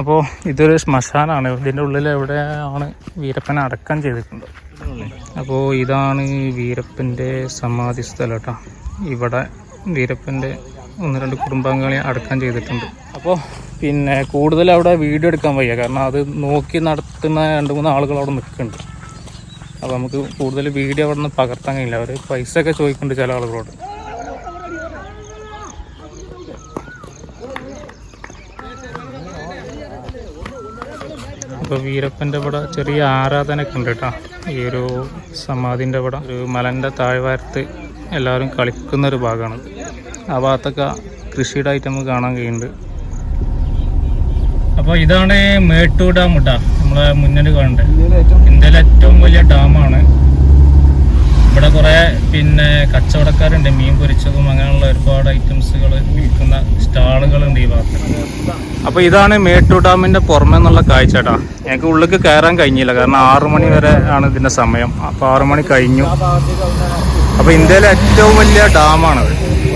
അപ്പോൾ ഇതൊരു ശ്മശാനാണ്. ഇതിന്റെ ഉള്ളിൽ എവിടെയാണ് വീരപ്പൻ അടക്കം ചെയ്തിട്ടുണ്ട്. അപ്പോൾ ഇതാണ് വീരപ്പന്റെ സമാധി സ്ഥലം കേട്ടോ. ഇവിടെ വീരപ്പന്റെ ഒന്ന് രണ്ട് കുടുംബാംഗങ്ങളെ അടക്കം ചെയ്തിട്ടുണ്ട്. അപ്പോൾ പിന്നെ കൂടുതൽ അവിടെ വീഡിയോ എടുക്കാൻ വയ്യ. കാരണം അത് നോക്കി നടത്തുന്ന രണ്ട് മൂന്ന് ആളുകൾ അവിടെ നിൽക്കുന്നുണ്ട്. അപ്പോൾ നമുക്ക് കൂടുതൽ വീഡിയോ അവിടെ നിന്ന് പകർത്താൻ കഴിയില്ല. അവർ പൈസ ഒക്കെ ചോദിക്കുന്നുണ്ട് ചില ആളുകളോട്. അപ്പോൾ വീരപ്പന്റെ ഇവിടെ ചെറിയ ആരാധനയൊക്കെ ഉണ്ട് കേട്ടോ ഈ ഒരു സമാധിന്റെ ഇവിടെ ഒരു മലന്റെ താഴ്വാരത്ത് എല്ലാവരും കളിക്കുന്ന ഒരു ഭാഗമാണ് ആ ഭാഗത്തൊക്കെ കൃഷിയുടെ ഐറ്റം നമുക്ക് കാണാൻ കഴിയുന്നുണ്ട്. അപ്പോൾ ഇതാണ് മേട്ടൂർ ഡാം കേട്ടോ നമ്മളെ മുന്നിൽ കാണേണ്ടത് ഇന്ത്യയിലെ ഏറ്റവും വലിയ ഡാമാണ്. ഇവിടെ കുറെ പിന്നെ കച്ചവടക്കാരുണ്ട് മീൻ പൊരിച്ചതും അങ്ങനെയുള്ള ഒരുപാട് ഐറ്റംസുകൾ വിൽക്കുന്ന സ്റ്റാളുകളുണ്ട് ഈ ഭാഗത്ത്. അപ്പൊ ഇതാണ് മേട്ടൂർ ഡാമിന്റെ പുറമെ എന്നുള്ള കാഴ്ച കേട്ടാ ഞങ്ങൾക്ക് ഉള്ളിലേക്ക് കയറാൻ കഴിഞ്ഞില്ല കാരണം ആറു മണി വരെ ആണ് ഇതിന്റെ സമയം. അപ്പൊ ആറു മണി കഴിഞ്ഞു. അപ്പൊ ഇന്ത്യയിലെ ഏറ്റവും വലിയ ഡാമാണത്.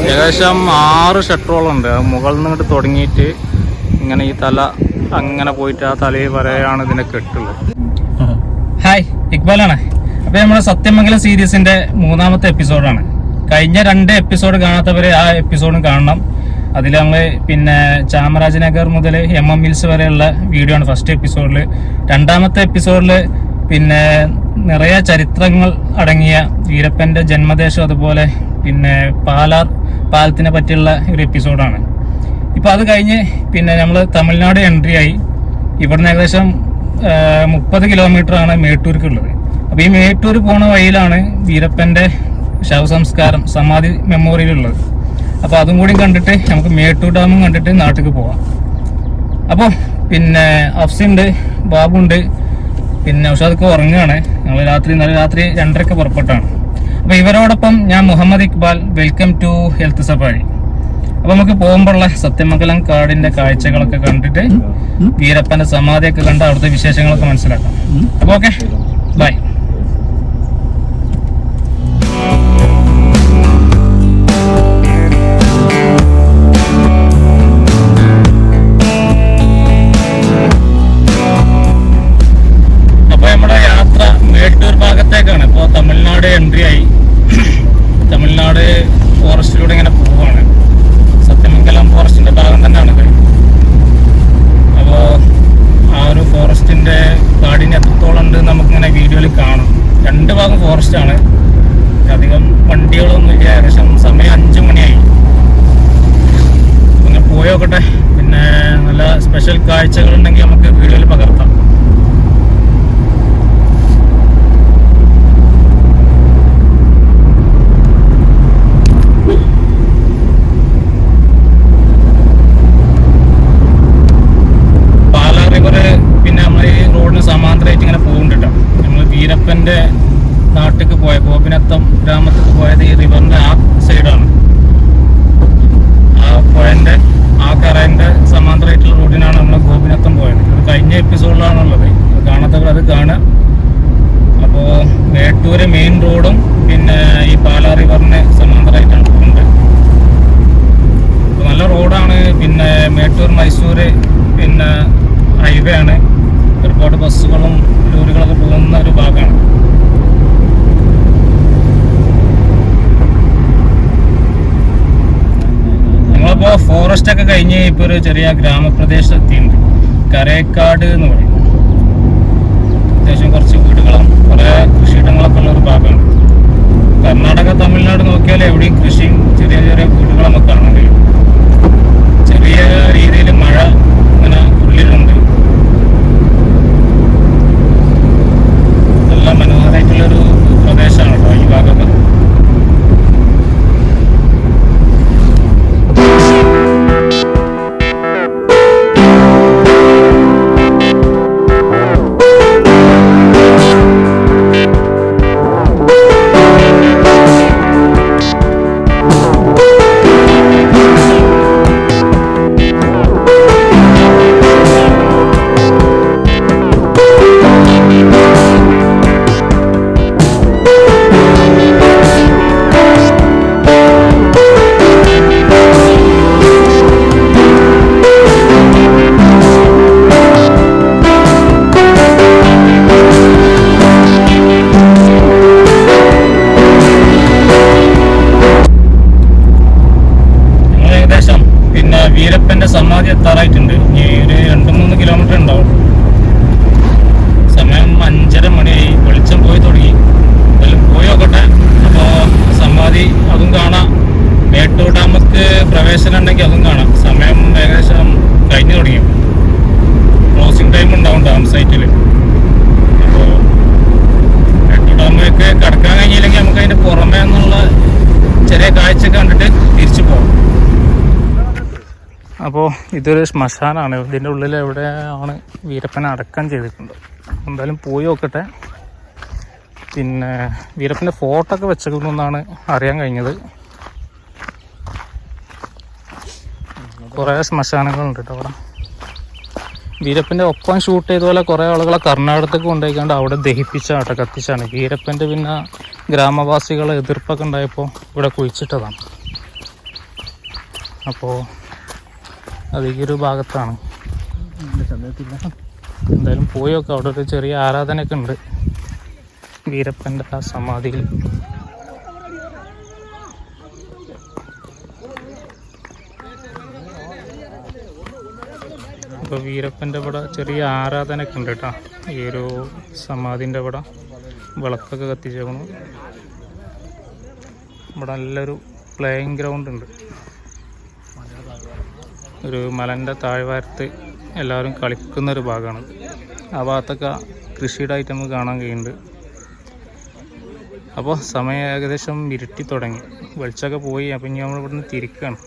ഏകദേശം ആറ് ഷട്ടറുകളും ഉണ്ട്. മുകളിൽ നിന്ന് ഇങ്ങോട്ട് തുടങ്ങിയിട്ട് ഇങ്ങനെ ഈ തല അങ്ങനെ പോയിട്ട് ആ തലയിൽ വരെയാണ് ഇതിനെ കെട്ടുള്ളത്. ഹായ് ഇക്ബാലാണ്. അപ്പൊ നമ്മുടെ സത്യമംഗലം സീരീസിന്റെ മൂന്നാമത്തെ എപ്പിസോഡാണ്. കഴിഞ്ഞ രണ്ട് എപ്പിസോഡ് കാണാത്തവരെ ആ എപ്പിസോഡും കാണണം. അതിൽ നമ്മൾ പിന്നെ ചാമരാജനഗർ മുതൽ എം എം മിൽസ് വരെയുള്ള വീഡിയോ ആണ് ഫസ്റ്റ് എപ്പിസോഡിൽ രണ്ടാമത്തെ എപ്പിസോഡിൽ പിന്നെ നിറയെ ചരിത്രങ്ങൾ അടങ്ങിയ വീരപ്പന്റെ ജന്മദേശം അതുപോലെ പിന്നെ പാലാർ പാലത്തിനെ പറ്റിയുള്ള ഒരു എപ്പിസോഡാണ്. ഇപ്പൊ അത് കഴിഞ്ഞ് പിന്നെ നമ്മൾ തമിഴ്നാട് എൻട്രി ആയി. ഇവിടുന്ന് ഏകദേശം മുപ്പത് കിലോമീറ്റർ ആണ് മേട്ടൂർക്കുള്ളത്. അപ്പൊ ഈ മേട്ടൂർ പോണ വഴിയിലാണ് വീരപ്പന്റെ ശവസംസ്കാരം സമാധി മെമ്മോറിയൽ ഉള്ളത്. അപ്പൊ അതും കൂടി കണ്ടിട്ട് നമുക്ക് മേട്ടൂർ ഡാമും കണ്ടിട്ട് നാട്ടിലേക്ക് പോവാം. അപ്പോൾ പിന്നെ അഫ്സുണ്ട് ബാബുണ്ട് പിന്നെ ഉഷാദൊക്കെ ഉറങ്ങുകയാണ്. ഞങ്ങൾ രാത്രി ഇന്നലെ രാത്രി രണ്ടരക്ക് പുറപ്പെട്ടാണ്. അപ്പൊ ഇവരോടൊപ്പം ഞാൻ Muhammad Iqbal welcome to health safari അപ്പൊ നമുക്ക് പോകുമ്പോഴുള്ള സത്യമംഗലം കാടിന്റെ കാഴ്ചകളൊക്കെ കണ്ടിട്ട് വീരപ്പന്റെ സമാധിയൊക്കെ കണ്ട് അവിടുത്തെ വിശേഷങ്ങളൊക്കെ മനസ്സിലാക്കാം. അപ്പൊ ഓക്കെ ബൈ. ആണ് അധികം വണ്ടികളൊന്നും ഇല്ല. ഏകദേശം സമയം അഞ്ചു മണിയായി. പിന്നെ പോയോക്കട്ടെ. പിന്നെ നല്ല സ്പെഷ്യൽ കാഴ്ചകളുണ്ടെങ്കിൽ നമുക്ക് വീഡിയോയിൽ പകർത്താം പാലാ റിവർ പിന്നെ നമ്മൾ ഈ റോഡിന് സമാന്തരമായിട്ട് ഇങ്ങനെ പോകുന്നുണ്ട് കേട്ടോ നമ്മൾ വീരപ്പന്റെ നാട്ടിലേക്ക് പോയ ഗോപിനത്തം ഗ്രാമത്തിൽ പോയത് ഈ റിവറിന്റെ ആ സൈഡാണ് ആ പുഴന്റെ ആ കരന്റെ സമാന്തരമായിട്ടുള്ള റോഡിനാണ് നമ്മൾ ഗോപിനത്തം പോയത് ഇത് കഴിഞ്ഞ എപ്പിസോഡിലാണുള്ളത് അത് കാണാത്തവർ അത് കാണുക അപ്പോൾ മേട്ടൂര് മെയിൻ റോഡും പിന്നെ ഈ പാലാ റിവറിന് സമാന്തരമായിട്ടാണ് പോകുന്നത്. നല്ല റോഡാണ് പിന്നെ മേട്ടൂർ മൈസൂർ പിന്നെ ഹൈവേ ആണ്. ഒരുപാട് ബസ്സുകളും ലോറികളൊക്കെ പോകുന്ന ഒരു ഭാഗമാണ്. ഞങ്ങളിപ്പോ ഫോറസ്റ്റ് ഒക്കെ കഴിഞ്ഞ് ഇപ്പോൾ ഒരു ചെറിയ ഗ്രാമപ്രദേശം കരേക്കാട് എന്ന് പറയും അത്യാവശ്യം കുറച്ച് വീടുകളും കുറെ കൃഷിയിടങ്ങളൊക്കെ ഉള്ള ഒരു ഭാഗമാണ് കർണാടക തമിഴ്നാട് നോക്കിയാൽ എവിടെയും കൃഷിയും ചെറിയ ചെറിയ വീടുകളും ഒക്കെ കാണാൻ ഇതൊരു ശ്മശാനാണ്. ഇതിന്റെ ഉള്ളിൽ എവിടെയാണ് വീരപ്പൻ അടക്കം ചെയ്തിട്ടുണ്ട്. എന്തായാലും പോയി നോക്കട്ടെ. പിന്നെ വീരപ്പന്റെ ഫോട്ടോ ഒക്കെ വെച്ചേക്കുന്നെന്നാണ് അറിയാൻ കഴിഞ്ഞത്. കുറേ ശ്മശാനങ്ങളുണ്ട് കേട്ടോ അവിടെ. വീരപ്പന്റെ ഒപ്പം ഷൂട്ട് ചെയ്ത പോലെ കുറേ ആളുകളെ കർണാടകത്തേക്ക് കൊണ്ടുപോയിക്കാണ്ട് അവിടെ ദഹിപ്പിച്ചാട്ടെ കത്തിച്ചാണ്. വീരപ്പന്റെ പിന്നെ ഗ്രാമവാസികളെ എതിർപ്പൊക്കെ ഉണ്ടായപ്പോൾ ഇവിടെ കുഴിച്ചിട്ടതാണ്. അപ്പോൾ അത് ഈ ഒരു ഭാഗത്താണ്. എന്തായാലും പോയി നോക്കാം അവിടെ ഒരു ചെറിയ ആരാധനയൊക്കെ ഉണ്ട്. വീരപ്പന്റെ ആ സമാധിയിൽ. അപ്പോൾ വീരപ്പന്റെ ഇവിടെ ചെറിയ ആരാധനയൊക്കെ ഉണ്ട് കേട്ടോ. ഈ ഒരു സമാധിന്റെ ഇവിടെ വിളക്കൊക്കെ കത്തിച്ചേക്കണം. ഇവിടെ നല്ലൊരു പ്ലേയിങ് ഗ്രൗണ്ട് ഉണ്ട്. ഒരു മലന്റെ താഴ്വാരത്ത് എല്ലാവരും കളിക്കുന്ന ഒരു ഭാഗമാണ്. ആ ഭാഗത്തൊക്കെ കൃഷിയുടെ ഐറ്റം കാണാൻ കഴിയുന്നുണ്ട്. അപ്പോൾ സമയം ഏകദേശം ഇരുട്ടി തുടങ്ങി. വെളിച്ചമൊക്കെ പോയി അപ്പം ഇനി നമ്മൾ ഇവിടുന്ന് തിരിക്കുകയാണ്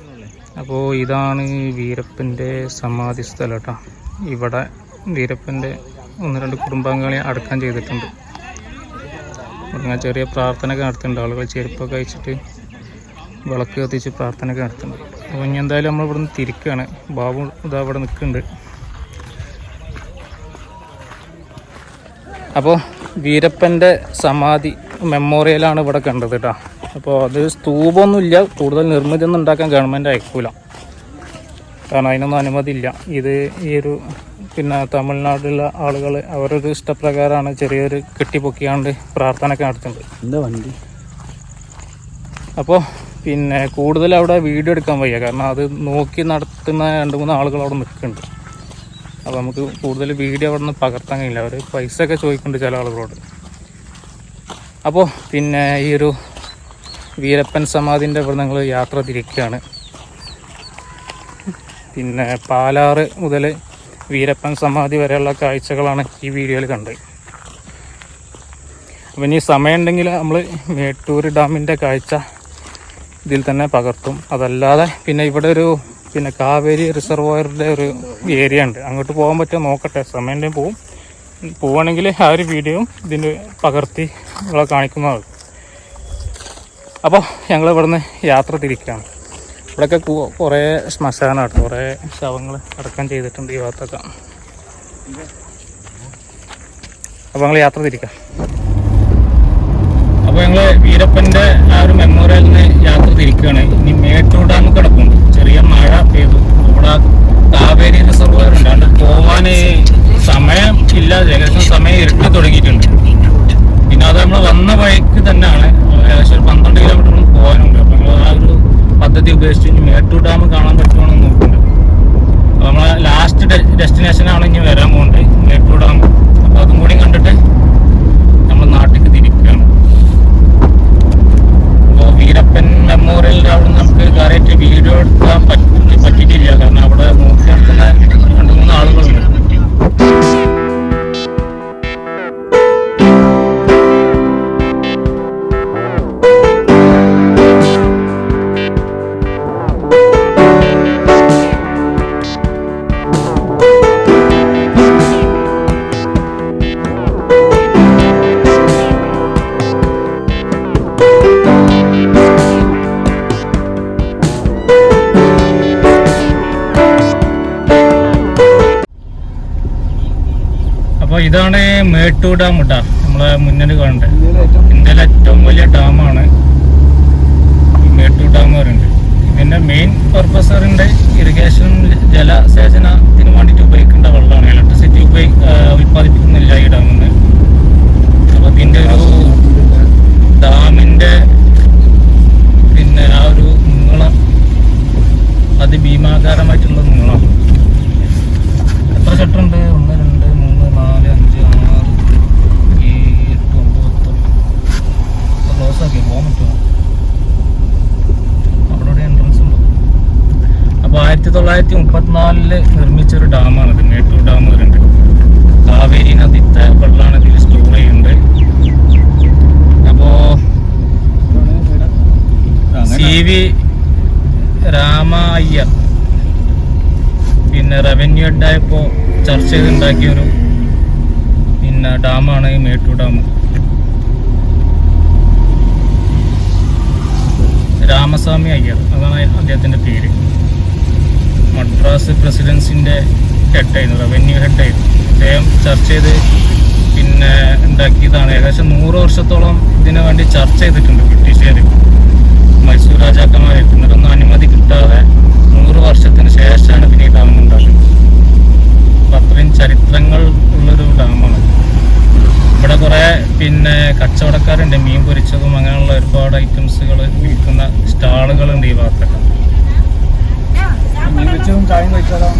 അപ്പോൾ ഇതാണ് വീരപ്പന്റെ സമാധി സ്ഥലം കേട്ടോ. ഇവിടെ വീരപ്പന്റെ ഒന്ന് രണ്ട് കുടുംബാംഗങ്ങളെ അടക്കം ചെയ്തിട്ടുണ്ട്. ചെറിയ പ്രാർത്ഥനയൊക്കെ നടത്തുന്നുണ്ട്. ആളുകൾ ചെരുപ്പൊക്കെ അയച്ചിട്ട് വിളക്ക് കത്തിച്ച് പ്രാർത്ഥനയൊക്കെ നടത്തുന്നുണ്ട്. അപ്പോൾ ഇനി എന്തായാലും നമ്മൾ ഇവിടുന്ന് തിരിക്കുകയാണ് ബാബു ഇതാ ഇവിടെ നിൽക്കുന്നുണ്ട്. അപ്പോൾ വീരപ്പന്റെ സമാധി മെമ്മോറിയലാണ് ഇവിടെ കണ്ടത് കേട്ടോ. അപ്പോൾ അത് സ്തൂപമൊന്നുമില്ല. കൂടുതൽ നിർമ്മിതിയൊന്നും ഉണ്ടാക്കാൻ ഗവൺമെന്റ് അയക്കൂല. കാരണം അതിനൊന്നും അനുമതി ഇല്ല ഇത് ഈ ഒരു പിന്നെ തമിഴ്നാട്ടിലുള്ള ആളുകൾ അവരൊരു ഇഷ്ടപ്രകാരമാണ് ചെറിയൊരു കെട്ടിപ്പൊക്കിയാണ്ട് പ്രാർത്ഥനയൊക്കെ നടത്തുന്നത്. എന്താ വണ്ടി? അപ്പോൾ പിന്നെ കൂടുതൽ അവിടെ വീഡിയോ എടുക്കാൻ വയ്യ. കാരണം അത് നോക്കി നടത്തുന്ന രണ്ട് മൂന്ന് ആളുകൾ അവിടെ നിൽക്കുന്നുണ്ട്. അപ്പോൾ നമുക്ക് കൂടുതൽ വീഡിയോ അവിടെ നിന്ന് പകർത്താൻ കഴിയില്ല. അവർ പൈസ ഒക്കെ ചോദിക്കുന്നുണ്ട് ചില ആളുകളോട്. അപ്പോൾ പിന്നെ ഈ ഒരു വീരപ്പൻ സമാധിന്റെ ഇവിടെ ഞങ്ങൾ യാത്ര തിരിക്കുകയാണ്. പിന്നെ പാലാറ് മുതൽ വീരപ്പൻ സമാധി വരെയുള്ള കാഴ്ചകളാണ് ഈ വീഡിയോയിൽ കണ്ടത്. അപ്പം ഇനി സമയമുണ്ടെങ്കിൽ നമ്മൾ മേട്ടൂർ ഡാമിന്റെ കാഴ്ച ഇതിൽ തന്നെ പകർത്തും. അതല്ലാതെ പിന്നെ ഇവിടെ ഒരു പിന്നെ കാവേരി റിസർവോയറിന്റെ ഒരു ഏരിയ ഉണ്ട്. അങ്ങോട്ട് പോകാൻ പറ്റുമോ നോക്കട്ടെ. സമയം പോവും. പോവുകയാണെങ്കിൽ ആ ഒരു വീഡിയോയും ഇതിന്റെ പകർത്തി നിങ്ങളെ കാണിക്കുന്നതാണ്. അപ്പോൾ ഞങ്ങൾ ഇവിടുന്ന് യാത്ര തിരിക്കുകയാണ്. ഇവിടെയൊക്കെ കുറേ ശ്മശാനമാണ് കുറേ ശവങ്ങൾ അടക്കം ചെയ്തിട്ടുണ്ട് ഈ ഭാഗത്തൊക്കെ. അപ്പോൾ ഞങ്ങൾ യാത്ര തിരിക്കാം. ഞങ്ങൾ വീരപ്പന്റെ ആ ഒരു മെമ്മോറിയലിന് യാത്ര തിരിക്കുകയാണ്. ഇനി മേട്ടൂർ ഡാം കിടപ്പുണ്ട്. ചെറിയ മഴ പെയ്തു. ഇവിടെ കാവേരി റിസർവയർ ഉണ്ട് അത് പോവാൻ സമയം ഇല്ല. ഏകദേശം സമയം ഇരുട്ടി തുടങ്ങിയിട്ടുണ്ട്. പിന്നെ അത് നമ്മൾ വന്ന വഴിക്ക് തന്നെയാണ്. ഏകദേശം ഒരു പന്ത്രണ്ട് കിലോമീറ്റർ പോകാനുണ്ട് അപ്പോൾ നമ്മൾ ആ ഒരു പദ്ധതി ഉപേക്ഷിച്ച് ഇനി മേട്ടൂർ ഡാം കാണാൻ പറ്റുമെന്ന് നോക്കുന്നുണ്ട്. അപ്പോൾ നമ്മളെ ലാസ്റ്റ് ഡെസ്റ്റിനേഷനാണ് ഇനി വരാൻ പോകുന്നത് മേട്ടൂർ ഡാം. അപ്പോൾ അതും കൂടി കണ്ടിട്ട് ഇതാണ് മേട്ടൂർ ഡാം കേട്ടോ നമ്മളെ മുന്നിൽ കാണണ്ടേ? ഇന്ത്യയിലെ ഏറ്റവും വലിയ ഡാമാണ് മേട്ടു മേട്ടൂർ ഡാം പറയുന്നത്. ഇതിന്റെ മെയിൻ പർപ്പസ് പറയുന്നത് ഇറിഗേഷൻ ജലസേചനത്തിന് വേണ്ടിയിട്ട് ഉപയോഗിക്കേണ്ട വെള്ളമാണ്. ഇലക്ട്രിസിറ്റി ഉപയോഗി ഉൽപ്പാദിപ്പിക്കുന്നില്ല ഈ ഡാമിൽ നിന്ന്. അപ്പോൾ ഇതിന്റെ ഒരു ഡാമിന്റെ പിന്നെ ആ ഒരു നീളം അതിഭീമാകാരമായിട്ടുള്ള നീളം എത്ര ഷട്ടർ ഉണ്ട് ഒന്ന് രണ്ട് മൂന്ന് നാല് അഞ്ച് ആറ് ഏഴ് എട്ട് ഒമ്പത് പത്ത് ക്ലോസ് ആക്കി പോകാൻ പറ്റുമോ അവിടെ ഒരു എൻട്രൻസ് ഉണ്ട് അപ്പോൾ ആയിരത്തി തൊള്ളായിരത്തി മുപ്പത്തിനാലിൽ നിർമ്മിച്ച ഒരു ഡാമാണ് ഇത് മേട്ടൂർ ഡാം പറയുന്നത് കാവേരി നദിത്തെ വെള്ളമാണ് ഇതിൽ സ്റ്റോർ ചെയ്യുന്നത് അപ്പോൾ സി വി രാമയ്യ. പിന്നെ ചർച്ച ചെയ്ത് ഉണ്ടാക്കിയ ഒരു പിന്നെ ഡാമാണ് ഈ മേട്ടൂർ ഡാം. രാമസ്വാമി അയ്യർ അതാണ് അദ്ദേഹത്തിന്റെ പേര്. മദ്രാസ് പ്രസിഡൻസിന്റെ ഹെഡായിരുന്നു റവന്യൂ ഹെഡായിരുന്നു. അദ്ദേഹം ചർച്ച ചെയ്ത് പിന്നെ ഉണ്ടാക്കിയതാണ്. ഏകദേശം നൂറ് വർഷത്തോളം ഇതിനു വേണ്ടി ചർച്ച ചെയ്തിട്ടുണ്ട് ബ്രിട്ടീഷുകാർ മൈസൂർ രാജാക്കന്മാരായിട്ട് എന്നിട്ടൊന്നും അനുമതി കിട്ടാതെ നൂറ് വർഷത്തിന് ശേഷമാണ് പിന്നെ ഈ ഡാം ഉണ്ടാക്കുന്നത് അപ്പം അത്രയും ചരിത്രങ്ങൾ ഉള്ളൊരു ഡാമാണ് ഇവിടെ കുറേ പിന്നെ കച്ചവടക്കാരുണ്ട് മീൻ പൊരിച്ചതും അങ്ങനെയുള്ള ഒരുപാട് ഐറ്റംസുകൾ വിൽക്കുന്ന സ്റ്റാളുകളുണ്ട് ഈ ഭാഗത്തൊക്കെ.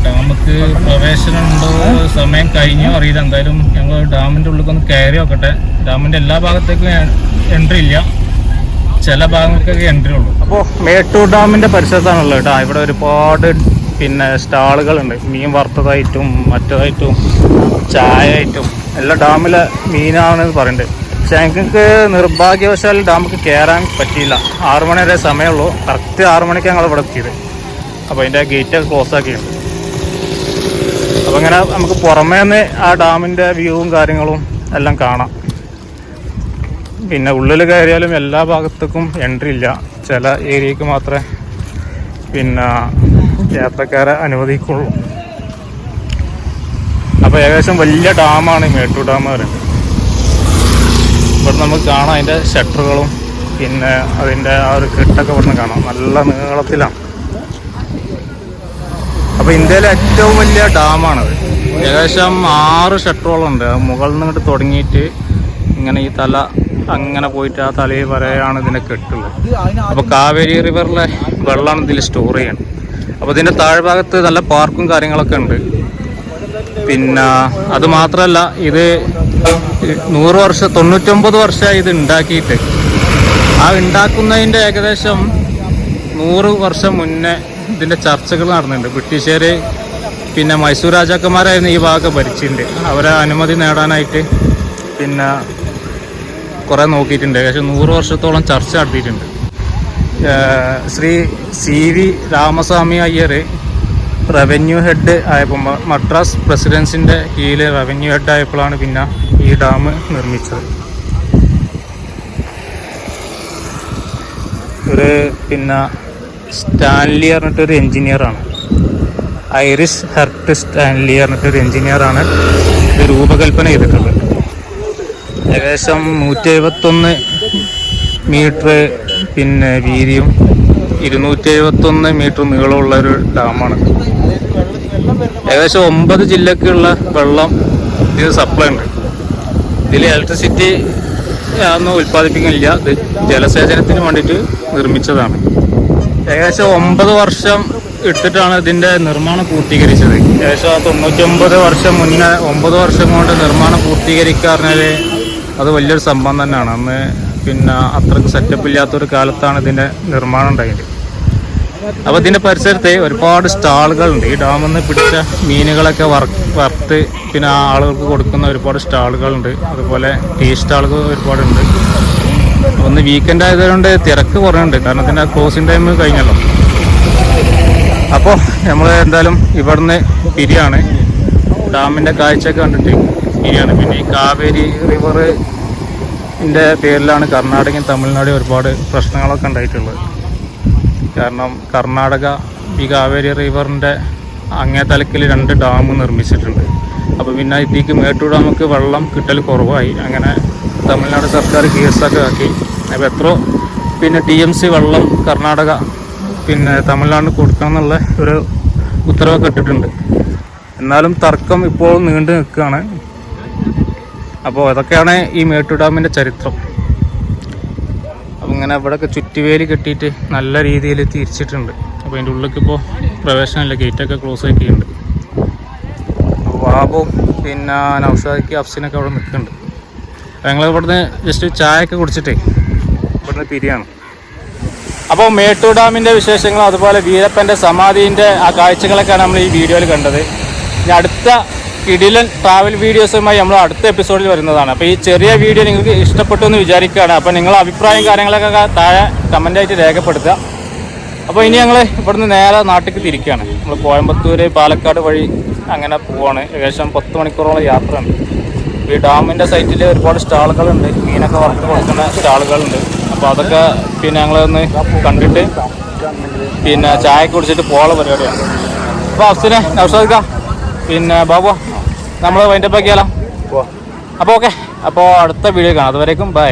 ഡാമക്ക് പ്രവേശനം ഉണ്ടോ സമയം കഴിഞ്ഞോ. അറിയില്ല എന്തായാലും ഞങ്ങൾ ഡാമിന്റെ ഉള്ളിൽ ഒന്ന് കയറി നോക്കട്ടെ. ഡാമിന്റെ എല്ലാ ഭാഗത്തേക്കും എൻട്രി ഇല്ല. ചില ഭാഗങ്ങൾക്കൊക്കെ എൻട്രി ഉള്ളൂ. അപ്പോൾ മേട്ടൂർ ഡാമിന്റെ പരിസരത്താണല്ലോ കേട്ടോ. ഇവിടെ ഒരുപാട് പിന്നെ സ്റ്റാളുകളുണ്ട്. മീൻ വറുത്തതായിട്ടും മറ്റതായിട്ടും ചായ ആയിട്ടും എല്ലാ ഡാമിലെ മീനാണെന്ന് പറയുന്നത് പക്ഷെ ഞങ്ങൾക്ക് നിർഭാഗ്യവശാൽ ഡാമിക്ക് കയറാൻ പറ്റിയില്ല. ആറു മണി വരെ സമയമുള്ളൂ. കറക്റ്റ് ആറു മണിക്ക് ഞങ്ങൾ ഇവിടെ എത്തിയത്. അപ്പോൾ അതിന്റെ ഗേറ്റ് ക്ലോസ് ആക്കിയിട്ടുണ്ട്. അപ്പോൾ അങ്ങനെ നമുക്ക് പുറമേ നിന്ന് ആ ഡാമിന്റെ വ്യൂവും കാര്യങ്ങളും എല്ലാം കാണാം. പിന്നെ ഉള്ളിൽ കയറിയാലും എല്ലാ ഭാഗത്തേക്കും എൻട്രി ഇല്ല. ചില ഏരിയക്ക് മാത്രമേ പിന്നെ യാത്രക്കാരെ അനുവദിക്കുള്ളൂ. അപ്പോൾ ഏകദേശം വലിയ ഡാമാണ് മേട്ടു ഡാം പറയുന്നത്. ഇവിടെ നമുക്ക് കാണാം അതിന്റെ ഷട്ടറുകളും പിന്നെ അതിന്റെ ആ ഒരു കെട്ടൊക്കെ ഇവിടുന്ന് കാണാം. നല്ല നീളത്തിലാണ്. അപ്പോൾ ഇന്ത്യയിലെ ഏറ്റവും വലിയ ഡാമാണത് ഏകദേശം ആറ് ഷട്ടറുകളുണ്ട് മുകളിൽ നിന്നിട്ട് തുടങ്ങിയിട്ട് ഇങ്ങനെ ഈ തല അങ്ങനെ പോയിട്ട് ആ തലയിൽ വരെയാണ് ഇതിനെ കെട്ടുള്ളത്. അപ്പോൾ കാവേരി റിവറിലെ വെള്ളമാണ് ഇതിൽ സ്റ്റോർ ചെയ്യുന്നത്. അപ്പോൾ ഇതിന്റെ താഴ്ഭാഗത്ത് നല്ല പാർക്കും കാര്യങ്ങളൊക്കെ ഉണ്ട്. പിന്നെ അത് മാത്രമല്ല ഇത് നൂറ് വർഷം തൊണ്ണൂറ്റൊമ്പത് വർഷമായി ഇത് ഉണ്ടാക്കിയിട്ട്. ആ ഉണ്ടാക്കുന്നതിന്റെ ഏകദേശം നൂറ് വർഷം മുന്നേ ഇതിന്റെ ചർച്ചകൾ നടന്നിട്ടുണ്ട്. ബ്രിട്ടീഷുകാർ പിന്നെ മൈസൂർ രാജാക്കന്മാരായിരുന്നു ഈ ഭാഗം ഭരിച്ചിട്ടുണ്ട്. അവരെ അനുമതി നേടാനായിട്ട് പിന്നെ കുറേ നോക്കിയിട്ടുണ്ട്. ഏകദേശം നൂറ് വർഷത്തോളം ചർച്ച നടത്തിയിട്ടുണ്ട്. Shri C V Ramaswamy Iyer revenue head ആയപ്പോൾ മദ്രാസ് പ്രസിഡൻസിന്റെ കീഴിൽ റവന്യൂ ഹെഡ് ആയപ്പോഴാണ് പിന്നെ ഈ ഡാം നിർമ്മിച്ചത്. ഒരു പിന്നെ സ്റ്റാൻലി പറഞ്ഞിട്ടൊരു എൻജിനീയറാണ് ഐറിസ് ഹെർട്ട് സ്റ്റാൻലി പറഞ്ഞിട്ടൊരു എൻജിനീയറാണ് ഇത് രൂപകൽപ്പന ചെയ്തിട്ടുള്ളത്. ഏകദേശം നൂറ്റി എഴുപത്തൊന്ന് മീറ്റർ പിന്നെ വീതിയും ഇരുന്നൂറ്റി എഴുപത്തൊന്ന് മീറ്റർ നീളമുള്ള ഒരു ഡാമാണ്. ഏകദേശം ഒമ്പത് ജില്ലക്കുള്ള വെള്ളം ഇത് സപ്ലൈ ഉണ്ട്. ഇതിൽ ഇലക്ട്രിസിറ്റി ഒന്നും ഉൽപ്പാദിപ്പിക്കുന്നില്ല. ഇത് ജലസേചനത്തിന് വേണ്ടിയിട്ട് നിർമ്മിച്ചതാണ്. ഏകദേശം ഒമ്പത് വർഷം ഇട്ടിട്ടാണ് ഇതിന്റെ നിർമ്മാണം പൂർത്തീകരിച്ചത്. ഏകദേശം തൊണ്ണൂറ്റൊമ്പത് വർഷം മുന്നേ ഒമ്പത് വർഷം കൊണ്ട് നിർമ്മാണം പൂർത്തീകരിക്കാറിഞ്ഞാൽ അത് വലിയൊരു സംഭവം തന്നെയാണ്. അന്ന് പിന്നെ അത്രയ്ക്ക് സെറ്റപ്പ് ഇല്ലാത്തൊരു കാലത്താണ് ഇതിന്റെ നിർമ്മാണം ഉണ്ടായത്. അപ്പോൾ ഇതിന്റെ പരിസരത്ത് ഒരുപാട് സ്റ്റാളുകളുണ്ട്. ഈ ഡാമിൽ നിന്ന് പിടിച്ച മീനുകളൊക്കെ വർക്ക് വറുത്ത് പിന്നെ ആളുകൾക്ക് കൊടുക്കുന്ന ഒരുപാട് സ്റ്റാളുകളുണ്ട്. അതുപോലെ ടീ സ്റ്റാളുകൾ ഒരുപാടുണ്ട്. ഒന്ന് വീക്കെൻഡ് ആയതുകൊണ്ട് തിരക്ക് കുറയുണ്ട് കാരണം ഇതിന്റെ ക്ലോസിങ് ടൈം കഴിഞ്ഞല്ലോ. അപ്പോൾ നമ്മൾ എന്തായാലും ഇവിടുന്ന് പിരിയാണ് ഡാമിന്റെ കാഴ്ചയൊക്കെ കണ്ടിട്ട് പിരിയാണ് പിന്നെ ഈ കാവേരി റിവർ ന്റെ പേരിലാണ് കർണാടകയും തമിഴ്നാടും ഒരുപാട് പ്രശ്നങ്ങളൊക്കെ ഉണ്ടായിട്ടുള്ളത്. കാരണം കർണാടക ഈ കാവേരി റിവറിന്റെ അങ്ങേ തലക്കിൽ രണ്ട് ഡാം നിർമ്മിച്ചിട്ടുണ്ട്. അപ്പോൾ പിന്നെ ഇതിലേക്ക് മേട്ടൂർ ഡാമൊക്കെ വെള്ളം കിട്ടൽ കുറവായി. അങ്ങനെ തമിഴ്നാട് സർക്കാർ കേസൊക്കെ ആക്കി. അപ്പോൾ എത്രയോ പിന്നെ ടി എം സി വെള്ളം കർണാടക പിന്നെ തമിഴ്നാടിന് കൊടുക്കണം എന്നുള്ള ഒരു ഉത്തരവൊക്കെ ഇട്ടിട്ടുണ്ട്. എന്നാലും തർക്കം ഇപ്പോൾ നീണ്ടു നിൽക്കുകയാണ്. അപ്പോൾ അതൊക്കെയാണ് ഈ മേട്ടൂർ ഡാമിന്റെ ചരിത്രം. അപ്പം ഇങ്ങനെ ഇവിടെയൊക്കെ ചുറ്റുവേലി കെട്ടിയിട്ട് നല്ല രീതിയിൽ തിരിച്ചിട്ടുണ്ട്. അപ്പോൾ അതിന്റെ ഉള്ളിലേക്ക് ഇപ്പോൾ പ്രവേശനമില്ല ഗേറ്റൊക്കെ ക്ലോസ് ആക്കിയിട്ടുണ്ട്. ബാബു പിന്നെ നൗഷാദിക്ക് അഫ്സിനൊക്കെ അവിടെ നിൽക്കുന്നുണ്ട്. അപ്പോൾ ഞങ്ങൾ ഇവിടുന്ന് ജസ്റ്റ് ചായയൊക്കെ കുടിച്ചിട്ടേ ഇവിടുന്ന് പിരിയാണ്. അപ്പോൾ മേട്ടൂർ ഡാമിന്റെ വിശേഷങ്ങളും അതുപോലെ വീരപ്പന്റെ സമാധീന്റെ ആ കാഴ്ചകളൊക്കെയാണ് നമ്മൾ ഈ വീഡിയോയിൽ കണ്ടത്. ഇനി അടുത്ത കിടിലൻ ട്രാവൽ വീഡിയോസുമായി നമ്മൾ അടുത്ത എപ്പിസോഡിൽ വരുന്നതാണ്. അപ്പോൾ ഈ ചെറിയ വീഡിയോ നിങ്ങൾക്ക് ഇഷ്ടപ്പെട്ടു എന്ന് വിചാരിക്കുകയാണ്. അപ്പോൾ നിങ്ങളുടെ അഭിപ്രായം കാര്യങ്ങളൊക്കെ താഴെ കമന്റായിട്ട് രേഖപ്പെടുത്തുക. അപ്പോൾ ഇനി ഞങ്ങൾ ഇവിടുന്ന് നേരെ നാട്ടിലേക്ക് തിരിക്കുകയാണ്. നമ്മൾ കോയമ്പത്തൂർ പാലക്കാട് വഴി അങ്ങനെ പോവാണ്. ഏകദേശം പത്ത് മണിക്കൂറോളം യാത്രയാണ്. ഈ ഡാമിന്റെ സൈറ്റിൽ ഒരുപാട് സ്റ്റാളുകളുണ്ട്. മീനൊക്കെ വറുത്ത് കൊടുക്കുന്ന സ്റ്റാളുകളുണ്ട്. അപ്പോൾ അതൊക്കെ പിന്നെ ഞങ്ങളൊന്ന് കണ്ടിട്ട് പിന്നെ ചായ കുടിച്ചിട്ട് പോകാനുള്ള പരിപാടിയാണ്. അപ്പോൾ അഫ്സിനെ നൗഷാദിക്ക. പിന്നെ ബാബു നമ്മൾ വൈൻഡപ്പ് ആക്കിയാലോ അപ്പോൾ ഓക്കെ അപ്പോൾ അടുത്ത വീഡിയോ കാണാം. അതുവരേക്കും ബൈ